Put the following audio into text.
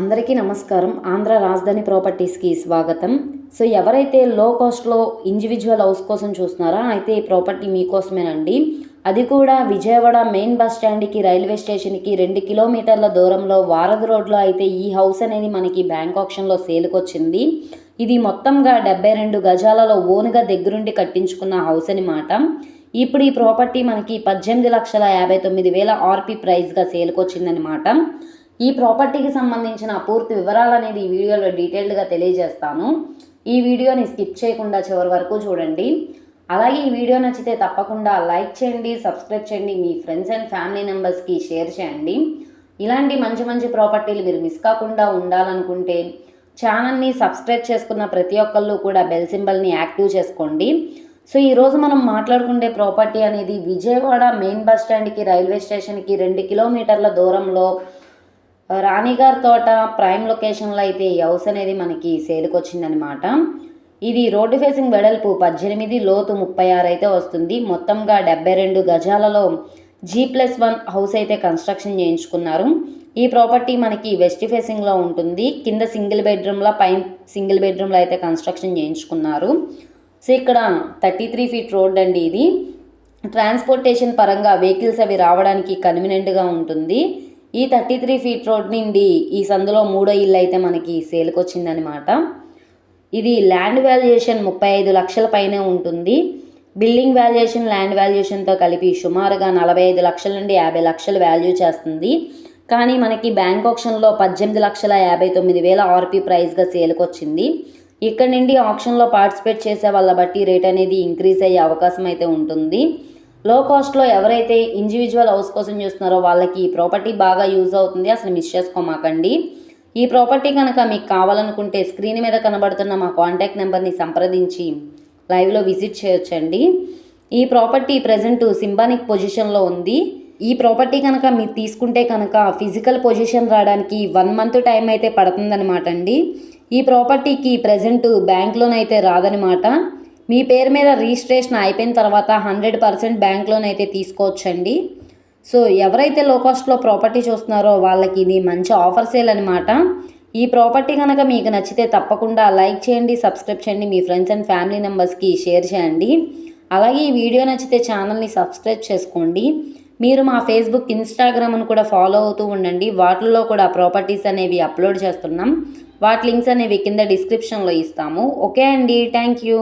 అందరికీ నమస్కారం. ఆంధ్ర రాజధాని ప్రాపర్టీస్కి స్వాగతం. సో ఎవరైతే లో కాస్ట్లో ఇండివిజువల్ హౌస్ కోసం చూస్తున్నారో అయితే ఈ ప్రాపర్టీ మీకోసమేనండి. అది కూడా విజయవాడ మెయిన్ బస్ స్టాండ్కి రైల్వే స్టేషన్కి రెండు కిలోమీటర్ల దూరంలో వారధి రోడ్లో అయితే ఈ హౌస్ అనేది మనకి బ్యాంక్ ఆప్షన్లో సేల్కి వచ్చింది ఇది మొత్తంగా డెబ్బై రెండు గజాలలో ఓనుగా దగ్గరుండి కట్టించుకున్న హౌస్ అనమాట ఇప్పుడు ఈ ప్రాపర్టీ మనకి పద్దెనిమిది లక్షల యాభై తొమ్మిది వేల ఆర్పి ప్రైస్గా సేల్కి వచ్చిందనమాట ఈ ప్రాపర్టీకి సంబంధించిన పూర్తి వివరాలు అనేది ఈ వీడియోలో డీటెయిల్డ్గా తెలియజేస్తాను. ఈ వీడియోని స్కిప్ చేయకుండా చివరి వరకు చూడండి. అలాగే ఈ వీడియో నచ్చితే తప్పకుండా లైక్ చేయండి సబ్స్క్రైబ్ చేయండి మీ ఫ్రెండ్స్ అండ్ ఫ్యామిలీ మెంబర్స్కి షేర్ చేయండి. ఇలాంటి మంచి మంచి ప్రాపర్టీలు మీరు మిస్ కాకుండా ఉండాలనుకుంటే ఛానల్ని సబ్స్క్రైబ్ చేసుకున్న ప్రతి ఒక్కళ్ళు కూడా బెల్ సింబల్ని యాక్టివ్ చేసుకోండి. సో ఈరోజు మనం మాట్లాడుకునే ప్రాపర్టీ అనేది విజయవాడ మెయిన్ బస్ స్టాండ్కి రైల్వే స్టేషన్కి రెండు కిలోమీటర్ల దూరంలో రాణిగారి తోట ప్రైమ్ లొకేషన్లో అయితే ఈ హౌస్ అనేది మనకి సేల్కి వచ్చిందనమాట ఇది రోడ్డు ఫేసింగ్ వెడల్పు పద్దెనిమిది లోతు ముప్పై ఆరు అయితే వస్తుంది. మొత్తంగా డెబ్బై రెండు గజాలలో జీ ప్లస్ వన్ హౌస్ అయితే కన్స్ట్రక్షన్ చేయించుకున్నారు. ఈ ప్రాపర్టీ మనకి వెస్ట్ ఫేసింగ్లో ఉంటుంది. కింద సింగిల్ బెడ్రూమ్లో పైన సింగిల్ బెడ్రూమ్లో అయితే కన్స్ట్రక్షన్ చేయించుకున్నారు. సో ఇక్కడ థర్టీ త్రీ ఫీట్ రోడ్ అండి ఇది. ట్రాన్స్పోర్టేషన్ పరంగా వెహికల్స్ అవి రావడానికి కన్వీనెంట్గా ఉంటుంది. ఈ థర్టీ త్రీ ఫీట్ రోడ్ నుండి ఈ సందులో మూడో ఇల్లు అయితే మనకి సేల్కి వచ్చిందనమాట ఇది ల్యాండ్ వాల్యుయేషన్ ముప్పై ఐదు లక్షల పైనే ఉంటుంది. బిల్డింగ్ వాల్యుయేషన్ ల్యాండ్ వాల్యుయేషన్తో కలిపి సుమారుగా నలభై ఐదు లక్షల నుండి యాభై లక్షలు వాల్యూ చేస్తుంది. కానీ మనకి బ్యాంక్ ఆప్షన్లో పద్దెనిమిది లక్షల యాభై తొమ్మిది వేల ఆర్పి ప్రైస్గా సేల్కి వచ్చింది ఇక్కడ నుండి ఆప్షన్లో పార్టిసిపేట్ చేసే వాళ్ళ బట్టి రేట్ అనేది ఇంక్రీజ్ అయ్యే అవకాశం అయితే ఉంటుంది. లో కాస్ట్లో ఎవరైతే ఇండివిజువల్ హౌస్ కోసం చూస్తున్నారో వాళ్ళకి ఈ ప్రాపర్టీ బాగా యూజ్ అవుతుంది. అసలు మిస్ చేసుకోమాకండి. ఈ ప్రాపర్టీ కనుక మీకు కావాలనుకుంటే స్క్రీన్ మీద కనబడుతున్న మా కాంటాక్ట్ నెంబర్ని సంప్రదించి లైవ్లో విజిట్ చేయొచ్చండి. ఈ ప్రాపర్టీ ప్రజెంట్ సింబానిక్ పొజిషన్లో ఉంది. ఈ ప్రాపర్టీ కనుక మీరు తీసుకుంటే కనుక ఫిజికల్ పొజిషన్ రావడానికి వన్ మంత్ టైం అయితే పడుతుందన్నమాట అండి ఈ ప్రాపర్టీకి ప్రజెంట్ బ్యాంక్ లోన్ అయితే రాదనమాట మీ పేరు మీద రిజిస్ట్రేషన్ అయిపోయిన తర్వాత హండ్రెడ్ పర్సెంట్ బ్యాంక్ లోన్ అయితే తీసుకోవచ్చండి. సో ఎవరైతే లో కాస్ట్లో ప్రాపర్టీ చూస్తున్నారో వాళ్ళకి ఇది మంచి ఆఫర్ సేల్ అనమాట ఈ ప్రాపర్టీ కనుక మీకు నచ్చితే తప్పకుండా లైక్ చేయండి సబ్స్క్రైబ్ చేయండి మీ ఫ్రెండ్స్ అండ్ ఫ్యామిలీ మెంబర్స్కి షేర్ చేయండి. అలాగే ఈ వీడియో నచ్చితే ఛానల్ని సబ్స్క్రైబ్ చేసుకోండి. మీరు మా ఫేస్బుక్ ఇన్స్టాగ్రామ్ను కూడా ఫాలో అవుతూ ఉండండి. వాటిల్లో కూడా ప్రాపర్టీస్ అనేవి అప్లోడ్ చేస్తున్నాం. వాటి లింక్స్ అనేవి కింద డిస్క్రిప్షన్లో ఇస్తాము. ఓకే అండి. Thank you